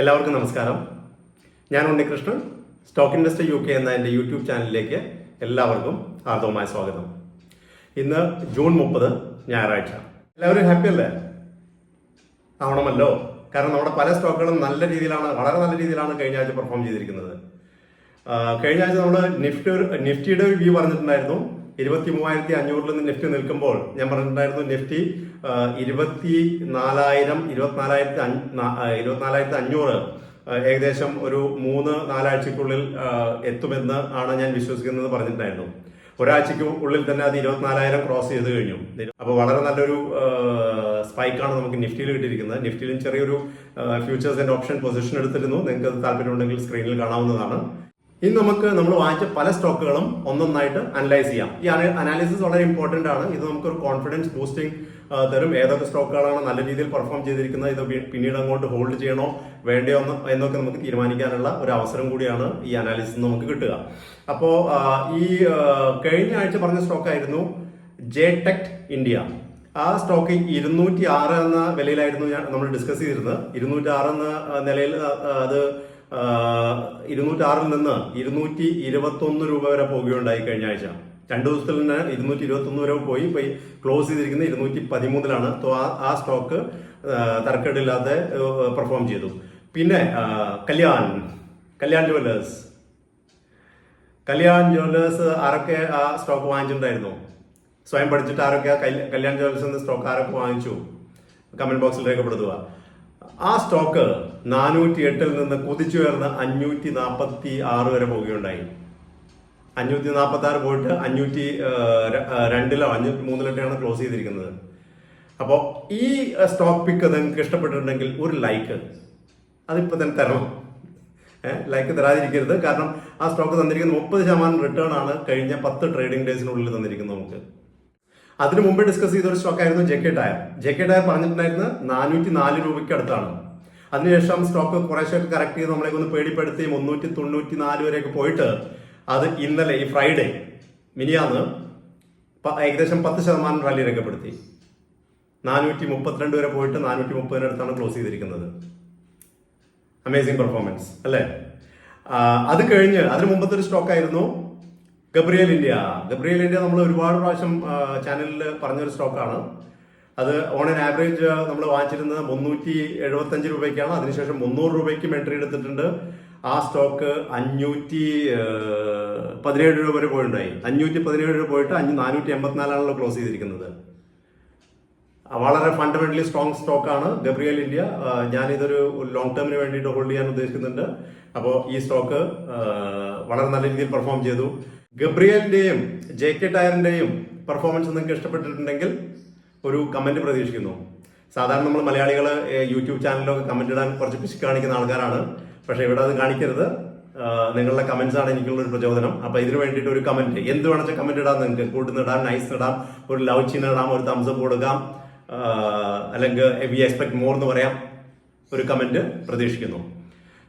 എല്ലാവർക്കും നമസ്കാരം. ഞാൻ Unnikrishnan stock investor U K എന്ന എന്റെ യൂട്യൂബ് ചാനലിലേക്ക് എല്ലാവർക്കും ആർദവമായ സ്വാഗതം. ഇന്ന് ജൂൺ മുപ്പത് ഞായറാഴ്ച. എല്ലാവരും ഹാപ്പി അല്ലേ? ആവണമല്ലോ? കാരണം നമ്മുടെ പല സ്റ്റോക്കുകളും നല്ല രീതിയിലാണ് വളരെ നല്ല രീതിയിലാണ് കഴിഞ്ഞ ആഴ്ച പെർഫോം ചെയ്തിരിക്കുന്നത്. കഴിഞ്ഞ ആഴ്ച നമ്മൾ നിഫ്റ്റി നിഫ്റ്റിയുടെ ഒരു വ്യൂ പറഞ്ഞിട്ടുണ്ടായിരുന്നു. ഇരുപത്തി മൂവായിരത്തി അഞ്ഞൂറിൽ നിന്ന് നിഫ്റ്റി നിൽക്കുമ്പോൾ ഞാൻ പറഞ്ഞിട്ടുണ്ടായിരുന്നു നെഫ്റ്റി ഇരുപത്തി നാലായിരം ഇരുപത്തിനാലായിരത്തി ഇരുപത്തിനാലായിരത്തി അഞ്ഞൂറ് ഏകദേശം ഒരു മൂന്ന് നാലാഴ്ചക്കുള്ളിൽ എത്തുമെന്ന് ആണ് ഞാൻ വിശ്വസിക്കുന്നത് പറഞ്ഞിട്ടുണ്ടായിരുന്നു. ഒരാഴ്ചയ്ക്ക് ഉള്ളിൽ തന്നെ അത് ഇരുപത്തിനാലായിരം ക്രോസ് ചെയ്ത് കഴിഞ്ഞു. അപ്പോൾ വളരെ നല്ലൊരു സ്പൈക്കാണ് നമുക്ക് നിഫ്റ്റിയിൽ കിട്ടിയിരിക്കുന്നത്. നിഫ്റ്റിയിലും ചെറിയൊരു ഫ്യൂച്ചേഴ്സ് ആൻഡ് ഓപ്ഷൻ പൊസിഷൻ എടുത്തിരുന്നു. നിങ്ങൾക്ക് താല്പര്യമുണ്ടെങ്കിൽ സ്ക്രീനിൽ കാണാവുന്നതാണ്. ഇനി നമുക്ക് നമ്മൾ വാങ്ങിച്ച പല സ്റ്റോക്കുകളും ഒന്നൊന്നായിട്ട് അനലൈസ് ചെയ്യാം. ഈ അനാലിസിസ് വളരെ ഇമ്പോർട്ടന്റ് ആണ്. ഇത് നമുക്കൊരു കോൺഫിഡൻസ് ബൂസ്റ്റിംഗ് തരും. ഏതൊക്കെ സ്റ്റോക്കുകളാണ് നല്ല രീതിയിൽ പെർഫോം ചെയ്തിരിക്കുന്നത് ഇത് പിന്നീട് അങ്ങോട്ട് ഹോൾഡ് ചെയ്യണോ വേണ്ടയോ എന്ന് എന്നൊക്കെ നമുക്ക് തീരുമാനിക്കാനുള്ള ഒരു അവസരം കൂടിയാണ് ഈ അനാലിസിസ് നമുക്ക് കിട്ടുക. അപ്പോൾ ഈ കഴിഞ്ഞ ആഴ്ച പറഞ്ഞ സ്റ്റോക്കായിരുന്നു ജെ ടെക് ഇന്ത്യ ആ സ്റ്റോക്ക് ഇരുന്നൂറ്റി ആറ് എന്ന വിലയിലായിരുന്നു ഞാൻ നമ്മൾ ഡിസ്കസ് ചെയ്തിരുന്നത്. ഇരുന്നൂറ്റി ആറ് എന്ന നിലയിൽ അത് ഇരുന്നൂറ്റി ആറിൽ നിന്ന് ഇരുന്നൂറ്റി ഇരുപത്തി ഒന്ന് രൂപ വരെ പോകുകയുണ്ടായി കഴിഞ്ഞ ആഴ്ച. രണ്ടു ദിവസത്തിൽ തന്നെ ഇരുന്നൂറ്റി ഇരുപത്തി ഒന്ന് വരെ പോയി. ഇപ്പൊ ക്ലോസ് ചെയ്തിരിക്കുന്ന ഇരുന്നൂറ്റി പതിമൂന്നിലാണ് ആ സ്റ്റോക്ക് തർക്കടില്ലാതെ പെർഫോം ചെയ്തു. പിന്നെ കല്യാൺ കല്യാൺ ജുവല്ലേഴ്സ് കല്യാൺ ജുവല്ലേഴ്സ് ആരൊക്കെ ആ സ്റ്റോക്ക് വാങ്ങിച്ചിട്ടുണ്ടായിരുന്നു? സ്വയം പഠിച്ചിട്ട് ആരൊക്കെ കല്യാൺ ജുവല്ലേഴ്സ് എന്ന സ്റ്റോക്ക് ആരൊക്കെ വാങ്ങിച്ചു? കമന്റ് ബോക്സിൽ രേഖപ്പെടുത്തുക. ആ സ്റ്റോക്ക് നാനൂറ്റി എട്ടിൽ നിന്ന് കുതിച്ചുയർന്ന് അഞ്ഞൂറ്റി നാൽപ്പത്തി ആറ് വരെ പോവുകയുണ്ടായി അഞ്ഞൂറ്റി നാൽപ്പത്തി ആറ് പോയിട്ട് അഞ്ഞൂറ്റി രണ്ടിലോ അഞ്ഞൂറ്റി മൂന്നിലൊക്കെയാണ് ക്ലോസ് ചെയ്തിരിക്കുന്നത്. അപ്പോൾ ഈ സ്റ്റോക്ക് പിക്ക് നിങ്ങൾക്ക് ഇഷ്ടപ്പെട്ടിട്ടുണ്ടെങ്കിൽ ഒരു ലൈക്ക് അതിപ്പോൾ തന്നെ തരണം. ലൈക്ക് തരാതിരിക്കരുത്. കാരണം ആ സ്റ്റോക്ക് തന്നിരിക്കുന്ന മുപ്പത് ശതമാനം റിട്ടേൺ ആണ് കഴിഞ്ഞ പത്ത് ട്രേഡിംഗ് ഡേയ്സിനുള്ളിൽ തന്നിരിക്കുന്നത് നമുക്ക്. അതിനു മുമ്പ് ഡിസ്കസ് ചെയ്ത ഒരു സ്റ്റോക്ക് ആയിരുന്നു J K tyre J K tyre പറഞ്ഞിട്ടുണ്ടായിരുന്നത് നാനൂറ്റി നാല് രൂപയ്ക്ക് അടുത്താണ് അതിനുശേഷം സ്റ്റോക്ക് കുറേശ്ശെ കറക്റ്റ് ചെയ്ത് നമ്മളെ ഒന്ന് പേടിപ്പെടുത്തി മുന്നൂറ്റി തൊണ്ണൂറ്റി നാല് വരെയൊക്കെ പോയിട്ട് അത് ഇന്നലെ ഈ ഫ്രൈഡേ മിനിയാന്ന് ഏകദേശം പത്ത് ശതമാനം റാലി രേഖപ്പെടുത്തി. നാനൂറ്റി മുപ്പത്തിരണ്ട് വരെ പോയിട്ട് നാനൂറ്റി മുപ്പതിനടുത്താണ് ക്ലോസ് ചെയ്തിരിക്കുന്നത്. അമേസിംഗ് പെർഫോമൻസ് അല്ലേ? അത് കഴിഞ്ഞ് അതിന് മുമ്പത്തെ ഒരു സ്റ്റോക്ക് ആയിരുന്നു ഗബ്രിയൽ ഇന്ത്യ. ഗബ്രിയൽ ഇന്ത്യ നമ്മൾ ഒരുപാട് പ്രാവശ്യം ചാനലിൽ പറഞ്ഞൊരു സ്റ്റോക്കാണ്. അത് ഓൺ ആൻ ആവറേജ് നമ്മൾ വാങ്ങിച്ചിരുന്നത് മുന്നൂറ്റി എഴുപത്തഞ്ച് രൂപയ്ക്കാണ്. അതിനുശേഷം മുന്നൂറ് രൂപയ്ക്കും എൻട്രി എടുത്തിട്ടുണ്ട്. ആ സ്റ്റോക്ക് അഞ്ഞൂറ്റി പതിനേഴ് രൂപ വരെ പോയിട്ടുണ്ടായി. അഞ്ഞൂറ്റി പതിനേഴ് രൂപ പോയിട്ട് അഞ്ഞൂ നാനൂറ്റി എൺപത്തിനാലാണല്ലോ ക്ലോസ് ചെയ്തിരിക്കുന്നത്. വളരെ ഫണ്ടമെന്റലി സ്ട്രോങ് സ്റ്റോക്കാണ് ഗബ്രിയൽ ഇന്ത്യ. ഞാനിതൊരു ലോങ് ടേമിന് വേണ്ടിയിട്ട് ഹോൾഡ് ചെയ്യാൻ ഉദ്ദേശിക്കുന്നുണ്ട്. അപ്പോൾ ഈ സ്റ്റോക്ക് വളരെ നല്ല രീതിയിൽ പെർഫോം ചെയ്തു. ഗബ്രിയലിന്റെയും ജെ കെ ടയറിന്റെയും പെർഫോമൻസ് നിങ്ങൾക്ക് ഇഷ്ടപ്പെട്ടിട്ടുണ്ടെങ്കിൽ ഒരു കമന്റ് പ്രതീക്ഷിക്കുന്നു. സാധാരണ നമ്മൾ മലയാളികൾ യൂട്യൂബ് ചാനലിലൊക്കെ കമന്റ് ഇടാൻ കുറച്ച് പിശുക്ക് കാണിക്കുന്ന ആൾക്കാരാണ്. പക്ഷേ ഇവിടെ അത് കാണിക്കരുത്. നിങ്ങളുടെ കമന്റ്സ് ആണ് എനിക്കുള്ള ഒരു പ്രചോദനം. അപ്പോൾ ഇതിന് വേണ്ടിയിട്ട് ഒരു കമന്റ് എന്ത് വേണമെച്ചാൽ കമന്റ് ഇടാം. നിങ്ങൾക്ക് കൂട്ടുന്ന ഇടാം നൈസ് ഇടാം ഒരു ലവ് ചീൻ ഇടാം ഒരു തംസ് അപ്പ് കൊടുക്കാം അല്ലെങ്കിൽ വി എക്സ്പെക്ട് മോർ എന്ന് പറയാം ഒരു കമന്റ് പ്രതീക്ഷിക്കുന്നു.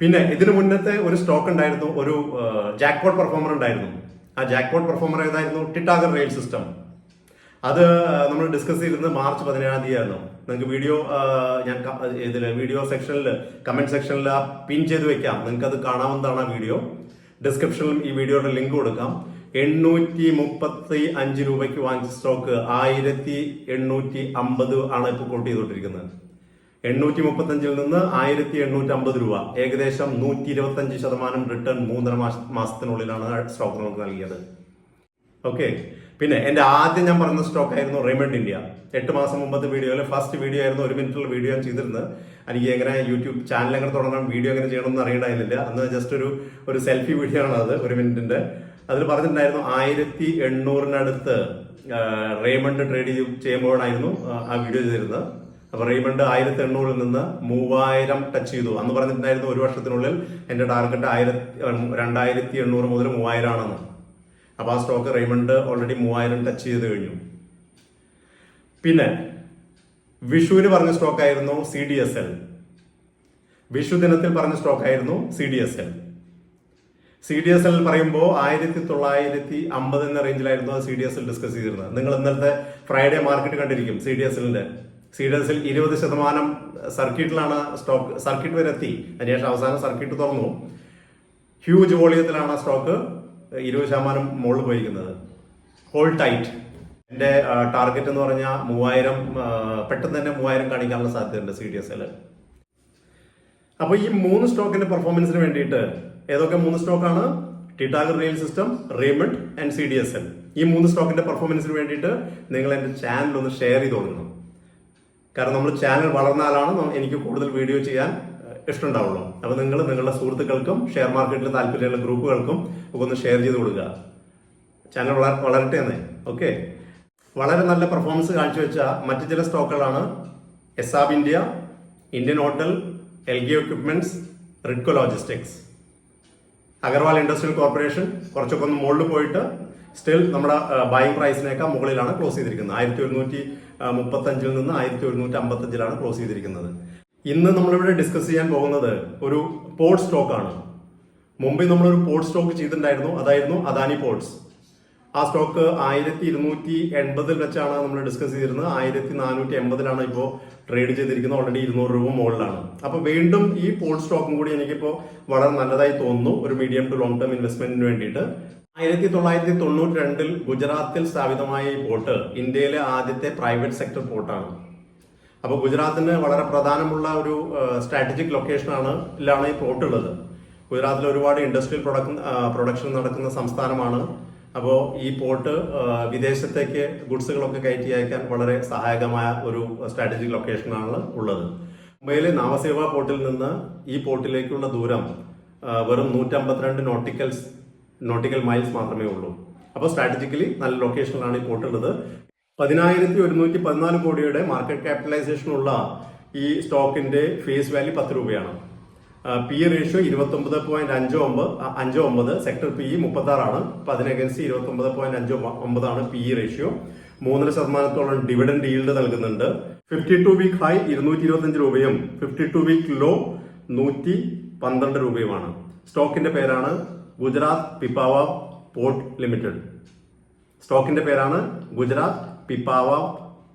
പിന്നെ ഇതിനു മുന്നത്തെ ഒരു സ്റ്റോക്ക് ഉണ്ടായിരുന്നു ഒരു ജാക്ക്പോട്ട് പെർഫോമർ ഉണ്ടായിരുന്നു. ആ ജാക്ക്പോട്ട് പെർഫോമർ ഏതായിരുന്നു? ടിറ്റാഗർ റെയിൽ സിസ്റ്റം അത് നമ്മൾ ഡിസ്കസ് ചെയ്തിരുന്നത് മാർച്ച് പതിനേഴാം തീയതി ആയിരുന്നു നിങ്ങൾക്ക് വീഡിയോ ഞാൻ ഇതിൽ വീഡിയോ സെക്ഷനിൽ കമന്റ് സെക്ഷനിൽ ആ പിൻ ചെയ്ത് വെക്കാം. നിങ്ങൾക്ക് അത് കാണാവുന്നതാണ് ആ വീഡിയോ ഡിസ്ക്രിപ്ഷനിൽ ഈ വീഡിയോയുടെ ലിങ്ക് കൊടുക്കാം. എണ്ണൂറ്റി മുപ്പത്തി അഞ്ച് രൂപയ്ക്ക് വാങ്ങിച്ച സ്റ്റോക്ക് ആയിരത്തി എണ്ണൂറ്റി അമ്പത് ആണ് ഇപ്പോൾ കോട്ട് ചെയ്തുകൊണ്ടിരിക്കുന്നത്. എണ്ണൂറ്റി മുപ്പത്തഞ്ചിൽ നിന്ന് ആയിരത്തി എണ്ണൂറ്റി അമ്പത് രൂപ. ഏകദേശം നൂറ്റി ഇരുപത്തഞ്ച് ശതമാനം റിട്ടേൺ മൂന്നര മാസ മാസത്തിനുള്ളിലാണ് സ്റ്റോക്ക് നമുക്ക് നൽകിയത്. ഓക്കെ പിന്നെ എന്റെ ആദ്യം ഞാൻ പറഞ്ഞ സ്റ്റോക്ക് ആയിരുന്നു റെയ്മണ്ട് ഇന്ത്യ എട്ട് മാസം മുമ്പത്തെ വീഡിയോയിൽ ഫസ്റ്റ് വീഡിയോ ആയിരുന്നു ഒരു മിനിറ്റുള്ള വീഡിയോ ഞാൻ ചെയ്തിരുന്നത്. എനിക്ക് എങ്ങനെ യൂട്യൂബ് ചാനൽ എങ്ങനെ തുടങ്ങണം വീഡിയോ എങ്ങനെ ചെയ്യണമെന്ന് അറിയണ്ടായിരുന്നില്ല അന്ന് ജസ്റ്റ് ഒരു ഒരു സെൽഫി വീഡിയോ ആണ് അത് ഒരു മിനിറ്റിന്റെ അതിൽ പറഞ്ഞിട്ടുണ്ടായിരുന്നു ആയിരത്തി എണ്ണൂറിനടുത്ത് റേമണ്ട് ട്രേഡ് ചെയ്യുമ്പോഴായിരുന്നു ആ വീഡിയോ ചെയ്തിരുന്നത്. അപ്പൊ റെയ്മണ്ട് ആയിരത്തി എണ്ണൂറിൽ നിന്ന് മൂവായിരം ടച്ച് ചെയ്തു. അന്ന് പറഞ്ഞിട്ടുണ്ടായിരുന്നു ഒരു വർഷത്തിനുള്ളിൽ എന്റെ ടാർഗറ്റ് ആയിരത്തി രണ്ടായിരത്തി എണ്ണൂറ് മുതൽ മൂവായിരം ആണെന്ന് അപ്പൊ ആ സ്റ്റോക്ക് റീമണ്ട് ഓൾറെഡി മൂവായിരം ടച്ച് ചെയ്ത് കഴിഞ്ഞു. പിന്നെ വിഷുവിന് പറഞ്ഞ സ്റ്റോക്ക് ആയിരുന്നു സി ഡി എസ് എൽ വിഷു ദിനത്തിൽ പറഞ്ഞ സ്റ്റോക്ക് ആയിരുന്നു C D S L C D S L പറയുമ്പോൾ ആയിരത്തി തൊള്ളായിരത്തി അമ്പത് എന്ന റേഞ്ചിലായിരുന്നു C D S L discuss ചെയ്തിരുന്നത്. നിങ്ങൾ ഇന്നലത്തെ ഫ്രൈഡേ മാർക്കറ്റ് കണ്ടിരിക്കും സി ഡി എസ് എല്ലിന്റെ സി ഡി എസിൽ ഇരുപത് ശതമാനം സർക്യൂട്ടിലാണ് സ്റ്റോക്ക് സർക്യൂട്ട് വരെ എത്തി. അതിനുശേഷം അവസാനം സർക്യൂട്ട് തുറന്നു. ഹ്യൂജ് വോളിയത്തിലാണ് സ്റ്റോക്ക് ഇരുപത് ശതമാനം മുകളിൽ പോയിരിക്കുന്നത്. ഹോൾ ടൈറ്റ് എന്റെ ടാർഗറ്റ് എന്ന് പറഞ്ഞാൽ മൂവായിരം പെട്ടെന്ന് തന്നെ മൂവായിരം കാണിക്കാനുള്ള സാധ്യതയുണ്ട് സി ഡി എസ് എൽ അപ്പോൾ ഈ മൂന്ന് സ്റ്റോക്കിന്റെ പെർഫോമൻസിന് വേണ്ടിയിട്ട് ഏതൊക്കെ മൂന്ന് സ്റ്റോക്കാണ്? Titagarh rail system Raymond and C D S L ഈ മൂന്ന് സ്റ്റോക്കിന്റെ പെർഫോമൻസിന് വേണ്ടിയിട്ട് നിങ്ങൾ എന്റെ ചാനൽ ഒന്ന് ഷെയർ ചെയ്ത് കൊടുക്കണം. കാരണം നമ്മൾ ചാനൽ വളർന്നാലാണ് എനിക്ക് കൂടുതൽ വീഡിയോ ചെയ്യാൻ ഇഷ്ടമുണ്ടാവുള്ളൂ. അപ്പോൾ നിങ്ങൾ നിങ്ങളുടെ സുഹൃത്തുക്കൾക്കും ഷെയർ മാർക്കറ്റിൽ താല്പര്യമുള്ള ഗ്രൂപ്പുകൾക്കും ഒക്കെ ഒന്ന് ഷെയർ ചെയ്ത് കൊടുക്കുക. ചാനൽ വള വളരട്ടെ എന്നേ. ഓക്കെ വളരെ നല്ല പെർഫോമൻസ് കാഴ്ചവെച്ച മറ്റു ചില സ്റ്റോക്കുകളാണ് ESAB India Indian hotel L G equipments Ritco logistics Agarwal industrial corporation കുറച്ചൊക്കെ ഒന്ന് മുകളിൽ പോയിട്ട് സ്റ്റിൽ നമ്മുടെ ബൈങ് പ്രൈസിനേക്കാൾ മുകളിലാണ് ക്ലോസ് ചെയ്തിരിക്കുന്നത്. ആയിരത്തി ഒരുന്നൂറ്റി മുപ്പത്തി അഞ്ചിൽ നിന്ന് ആയിരത്തി ഒരുന്നൂറ്റി അമ്പത്തി അഞ്ചിലാണ് ക്ലോസ് ചെയ്തിരിക്കുന്നത്. ഇന്ന് നമ്മളിവിടെ ഡിസ്കസ് ചെയ്യാൻ പോകുന്നത് ഒരു പോർട്ട് സ്റ്റോക്കാണ് മുമ്പ് നമ്മളൊരു പോർട്ട് സ്റ്റോക്ക് ചെയ്തിട്ടുണ്ടായിരുന്നു. അതായിരുന്നു അദാനി പോർട്സ് ആ സ്റ്റോക്ക് ആയിരത്തി ഇരുന്നൂറ്റി എൺപതിൽ വെച്ചാണ് നമ്മൾ ഡിസ്കസ് ചെയ്തിരുന്നത്. ആയിരത്തി നാനൂറ്റി എൺപതിലാണ് ഇപ്പോൾ ട്രേഡ് ചെയ്തിരിക്കുന്നത്. ഓൾറെഡി ഇരുന്നൂറ് രൂപ മുകളിലാണ്. അപ്പോൾ വീണ്ടും ഈ പോർട്ട് സ്റ്റോക്കും കൂടി എനിക്കിപ്പോൾ വളരെ നല്ലതായി തോന്നുന്നു. ഒരു മീഡിയം ടു ലോങ് ടേം ഇൻവെസ്റ്റ്മെന്റിന് വേണ്ടിയിട്ട്. ആയിരത്തി തൊള്ളായിരത്തി തൊണ്ണൂറ്റി രണ്ടിൽ ഗുജറാത്തിൽ സ്ഥാപിതമായ ഈ പോർട്ട് ഇന്ത്യയിലെ ആദ്യത്തെ പ്രൈവറ്റ് സെക്ടർ പോർട്ടാണ്. അപ്പോൾ ഗുജറാത്തിന് വളരെ പ്രധാനമുള്ള ഒരു സ്ട്രാറ്റജിക് ലൊക്കേഷനാണ് ലാണ് ഈ പോർട്ട് ഉള്ളത് ഗുജറാത്തിൽ ഒരുപാട് ഇൻഡസ്ട്രിയൽ പ്രൊഡക്ഷൻ പ്രൊഡക്ഷൻ നടക്കുന്ന സംസ്ഥാനമാണ്. അപ്പോൾ ഈ പോർട്ട് വിദേശത്തേക്ക് ഗുഡ്സുകളൊക്കെ കയറ്റി അയക്കാൻ വളരെ സഹായകമായ ഒരു സ്ട്രാറ്റജിക് ലൊക്കേഷനാണ് ഉള്ളത്. മുംബൈയിലെ നാമസേവ പോർട്ടിൽ നിന്ന് ഈ പോർട്ടിലേക്കുള്ള ദൂരം വെറും നൂറ്റമ്പത്തിരണ്ട് നോട്ടിക്കൽസ് നോട്ടിക്കൽ മൈൽസ് മാത്രമേ ഉള്ളൂ. അപ്പോൾ സ്ട്രാറ്റജിക്കലി നല്ല ലൊക്കേഷനിലാണ് ഈ പോർട്ട് ഉള്ളത്. പതിനായിരത്തി ഒരുന്നൂറ്റി പതിനാല് കോടിയുടെ മാർക്കറ്റ് ക്യാപിറ്റലൈസേഷൻ ഉള്ള ഈ സ്റ്റോക്കിന്റെ ഫേസ് വാല്യൂ പത്ത് രൂപയാണ്. പി ഇ റേഷ്യോ ഇരുപത്തി ഒമ്പത് പോയിന്റ് അഞ്ച് ഒമ്പത് അഞ്ച് ഒമ്പത് സെക്ടർ പി ഇ മുപ്പത്തി ആറാണ് അപ്പൊ അതിനകൻസ്റ്റ് ഇരുപത്തി ഒമ്പത് പോയിന്റ് അഞ്ച് ഒമ്പതാണ് പി ഇ റേഷ്യോ മൂന്നര ശതമാനത്തോളം ഡിവിഡൻഡ് ഈൽഡ് നൽകുന്നുണ്ട്. ഫിഫ്റ്റി ടു വീക്ക് ഹൈ ഇരുന്നൂറ്റി ഇരുപത്തഞ്ച് രൂപയും ഫിഫ്റ്റി ടു വീക്ക് ലോ നൂറ്റി പന്ത്രണ്ട് രൂപയുമാണ് സ്റ്റോക്കിന്റെ പേരാണ് ഗുജറാത്ത് പിപ്പാവ പോർട്ട് ലിമിറ്റഡ്. സ്റ്റോക്കിന്റെ പേരാണ് Gujarat Pipavav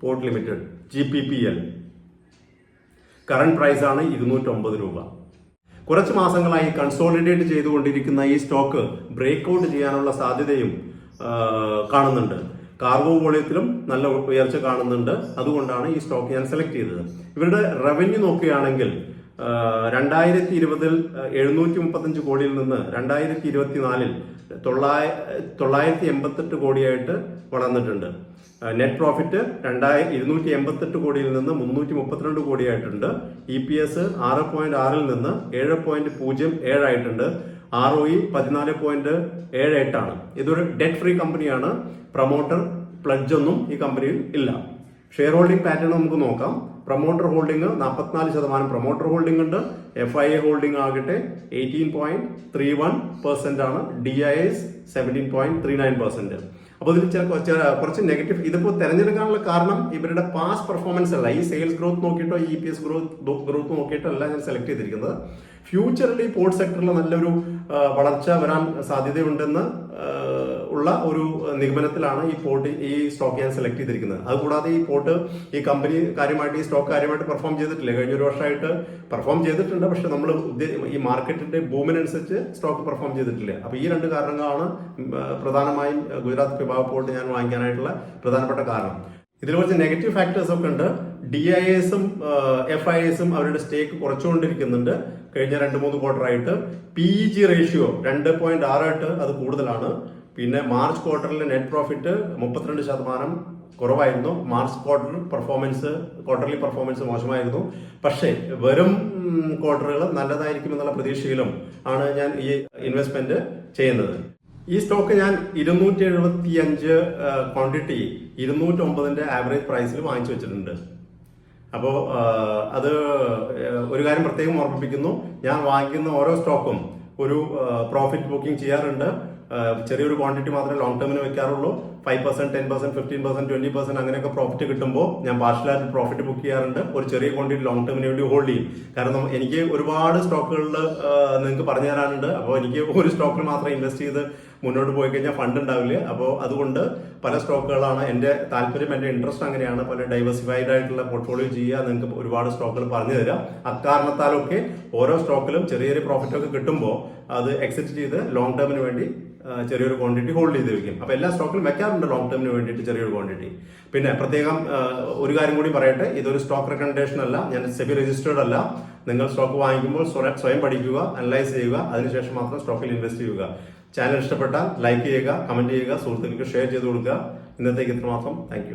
port limited G P P L. Current price ആണ് ഇരുന്നൂറ്റൊമ്പത് രൂപ. കുറച്ച് മാസങ്ങളായി കൺസോളിഡേറ്റ് ചെയ്തുകൊണ്ടിരിക്കുന്ന ഈ സ്റ്റോക്ക് ബ്രേക്ക് ഔട്ട് ചെയ്യാനുള്ള സാധ്യതയും കാണുന്നുണ്ട്. കാർഗോ വോളിയത്തിലും നല്ല ഉയർച്ച കാണുന്നുണ്ട്. അതുകൊണ്ടാണ് ഈ സ്റ്റോക്ക് ഞാൻ സെലക്ട് ചെയ്തത്. ഇവരുടെ റവന്യൂ നോക്കുകയാണെങ്കിൽ രണ്ടായിരത്തി ഇരുപതിൽ എഴുന്നൂറ്റി മുപ്പത്തഞ്ച് കോടിയിൽ നിന്ന് രണ്ടായിരത്തി ഇരുപത്തിനാലിൽ തൊള്ളായ തൊള്ളായിരത്തി എൺപത്തെട്ട് കോടിയായിട്ട് വളർന്നിട്ടുണ്ട്. നെറ്റ് പ്രോഫിറ്റ് രണ്ടായി ഇരുന്നൂറ്റി എൺപത്തെട്ട് കോടിയിൽ നിന്ന് മുന്നൂറ്റി മുപ്പത്തിരണ്ട് കോടിയായിട്ടുണ്ട്. ഇ പി എസ് ആറ് പോയിന്റ് ആറിൽ നിന്ന് ഏഴ് പോയിന്റ് പൂജ്യം ഏഴായിട്ടുണ്ട് ആർ ഒ ഇ പതിനാല് പോയിന്റ് ഏഴ് എട്ടാണ് ഇതൊരു ഡെറ്റ് ഫ്രീ കമ്പനിയാണ്. പ്രൊമോട്ടർ പ്ലഡ്ജ് ഒന്നും ഈ കമ്പനിയിൽ ഇല്ല. ഷെയർ ഹോൾഡിംഗ് പാറ്റേൺ നമുക്ക് നോക്കാം. പ്രൊമോട്ടർ ഹോൾഡിംഗ് നാൽപ്പത്തിനാല് ശതമാനം. പ്രൊമോട്ടർ ഹോൾഡിംഗ് ഉണ്ട്. എഫ് ഐ എ ഹോൾഡിംഗ് ആകട്ടെ eighteen point three one percent ആണ്. D I S seventeen point three nine percent അപ്പോൾ ഇതിൽ ചില കുറച്ച് നെഗറ്റീവ് ഇതിപ്പോൾ തിരഞ്ഞെടുക്കാനുള്ള കാരണം ഇവരുടെ പാസ് പെർഫോമൻസ് അല്ല. ഈ sales growth നോക്കിയിട്ടോ E P S growth growth നോക്കിയിട്ടോ അല്ല ഞാൻ സെലക്ട് ചെയ്തിരിക്കുന്നത്. ഫ്യൂച്ചറിൽ ഈ പോർട്ട് സെക്ടറിൽ നല്ലൊരു വളർച്ച വരാൻ സാധ്യതയുണ്ടെന്ന് ഉള്ള ഒരു നിഗമനത്തിലാണ് ഈ പോർട്ട് ഈ സ്റ്റോക്ക് ഞാൻ സെലക്ട് ചെയ്തിരിക്കുന്നത്. അതുകൂടാതെ ഈ പോർട്ട് ഈ കമ്പനി കാര്യമായിട്ട് ഈ സ്റ്റോക്ക് കാര്യമായിട്ട് പെർഫോം ചെയ്തിട്ടില്ല? കഴിഞ്ഞ ഒരു വർഷമായിട്ട് പെർഫോം ചെയ്തിട്ടുണ്ട്. പക്ഷെ നമ്മൾ ഈ മാർക്കറ്റിന്റെ ബൂമിനനുസരിച്ച് സ്റ്റോക്ക് പെർഫോം ചെയ്തിട്ടില്ല? അപ്പൊ ഈ രണ്ട് കാരണങ്ങളാണ് പ്രധാനമായും ഗുജറാത്ത് വിഭാഗ പോർട്ട് ഞാൻ വാങ്ങിക്കാനായിട്ടുള്ള പ്രധാനപ്പെട്ട കാരണം. ഇതിൽ കുറച്ച് നെഗറ്റീവ് ഫാക്ടേഴ്സ് ഒക്കെ ഉണ്ട്. ഡി ഐ എസും എഫ് ഐ എസും അവരുടെ സ്റ്റേക്ക് കുറച്ചുകൊണ്ടിരിക്കുന്നുണ്ട്. കഴിഞ്ഞ രണ്ട് മൂന്ന് ക്വാർട്ടർ ആയിട്ട് പി ജി റേഷ്യോ രണ്ട് പോയിന്റ് ആറ് എട്ട് അത് കൂടുതലാണ്. പിന്നെ മാർച്ച് ക്വാർട്ടറിൽ നെറ്റ് പ്രോഫിറ്റ് മുപ്പത്തിരണ്ട് ശതമാനം കുറവായിരുന്നു. March quarter performance quarterly performance മോശമായിരുന്നു. പക്ഷേ വരും ക്വാർട്ടറുകൾ നല്ലതായിരിക്കും എന്നുള്ള പ്രതീക്ഷയിലും ആണ് ഞാൻ ഈ ഇൻവെസ്റ്റ്മെന്റ് ചെയ്യുന്നത്. ഈ സ്റ്റോക്ക് ഞാൻ ഇരുന്നൂറ്റി എഴുപത്തി അഞ്ച് ക്വാണ്ടിറ്റി ഇരുന്നൂറ്റി ഒമ്പതിന്റെ ആവറേജ് പ്രൈസിൽ വാങ്ങിച്ചു വെച്ചിട്ടുണ്ട്. അപ്പോൾ അത് ഒരു കാര്യം പ്രത്യേകം ഓർമ്മിപ്പിക്കുന്നു. ഞാൻ വാങ്ങിക്കുന്ന ഓരോ സ്റ്റോക്കും ഒരു പ്രോഫിറ്റ് ബുക്കിംഗ് ചെയ്യാറുണ്ട്. ചെറിയൊരു ക്വാണ്ടിറ്റി മാത്രമേ ലോങ് ടേമിന് വെക്കാറുള്ളൂ. Five percent ten percent fifteen percent twenty percent അങ്ങനെയൊക്കെ പ്രോഫിറ്റ് കിട്ടുമ്പോൾ ഞാൻ പാർഷ്യലായിട്ട് പ്രോഫിറ്റ് ബുക്ക് ചെയ്യാറുണ്ട്. ഒരു ചെറിയ ക്വാണ്ടിറ്റി ലോങ് ടേമിന് വേണ്ടി ഹോൾഡ് ചെയ്യും. കാരണം എനിക്ക് ഒരുപാട് സ്റ്റോക്കുകളിൽ നിങ്ങൾക്ക് പറഞ്ഞു തരാനുണ്ട്. അപ്പോൾ എനിക്ക് ഒരു സ്റ്റോക്കിൽ മാത്രം ഇൻവെസ്റ്റ് ചെയ്ത് മുന്നോട്ട് പോയി കഴിഞ്ഞാൽ ഫണ്ട് ഉണ്ടാവില്ല. അപ്പോൾ അതുകൊണ്ട് പല സ്റ്റോക്കുകളാണ് എന്റെ താല്പര്യം എന്റെ ഇൻട്രസ്റ്റ് അങ്ങനെയാണ്. പല ഡൈവേഴ്സിഫൈഡ് ആയിട്ടുള്ള പോർട്ട്ഫോളിയോ ചെയ്യുക നിങ്ങൾക്ക് ഒരുപാട് സ്റ്റോക്കുകൾ പറഞ്ഞു തരാം. അക്കാരണത്താലൊക്കെ ഓരോ സ്റ്റോക്കിലും ചെറിയ ചെറിയ പ്രോഫിറ്റ് ഒക്കെ കിട്ടുമ്പോൾ അത് എക്സിറ്റ് ചെയ്ത് ലോങ് ടേമിന് വേണ്ടി ചെറിയൊരു ക്വാണ്ടിറ്റി ഹോൾഡ് ചെയ്ത് വെക്കും. അപ്പോൾ എല്ലാ സ്റ്റോക്കിലും വെക്കാറുണ്ട് ലോങ് ടേമിന് വേണ്ടിയിട്ട് ചെറിയൊരു ക്വാണ്ടിറ്റി പിന്നെ പ്രത്യേകം ഒരു കാര്യം കൂടി പറയട്ടെ. ഇതൊരു സ്റ്റോക്ക് റെക്കമെൻഡേഷൻ അല്ല. ഞാൻ സെബി രജിസ്റ്റേർഡ് അല്ല. നിങ്ങൾ സ്റ്റോക്ക് വാങ്ങിക്കുമ്പോൾ സ്വയം പഠിക്കുക അനലൈസ് ചെയ്യുക. അതിനുശേഷം മാത്രം സ്റ്റോക്കിൽ ഇൻവെസ്റ്റ് ചെയ്യുക. ചാനൽ ഇഷ്ടപ്പെട്ടാൽ ലൈക്ക് ചെയ്യുക കമന്റ് ചെയ്യുക സുഹൃത്തുക്കൾക്ക് ഷെയർ ചെയ്ത് കൊടുക്കുക. ഇന്നത്തേക്ക് ഇത്രമാത്രം. താങ്ക്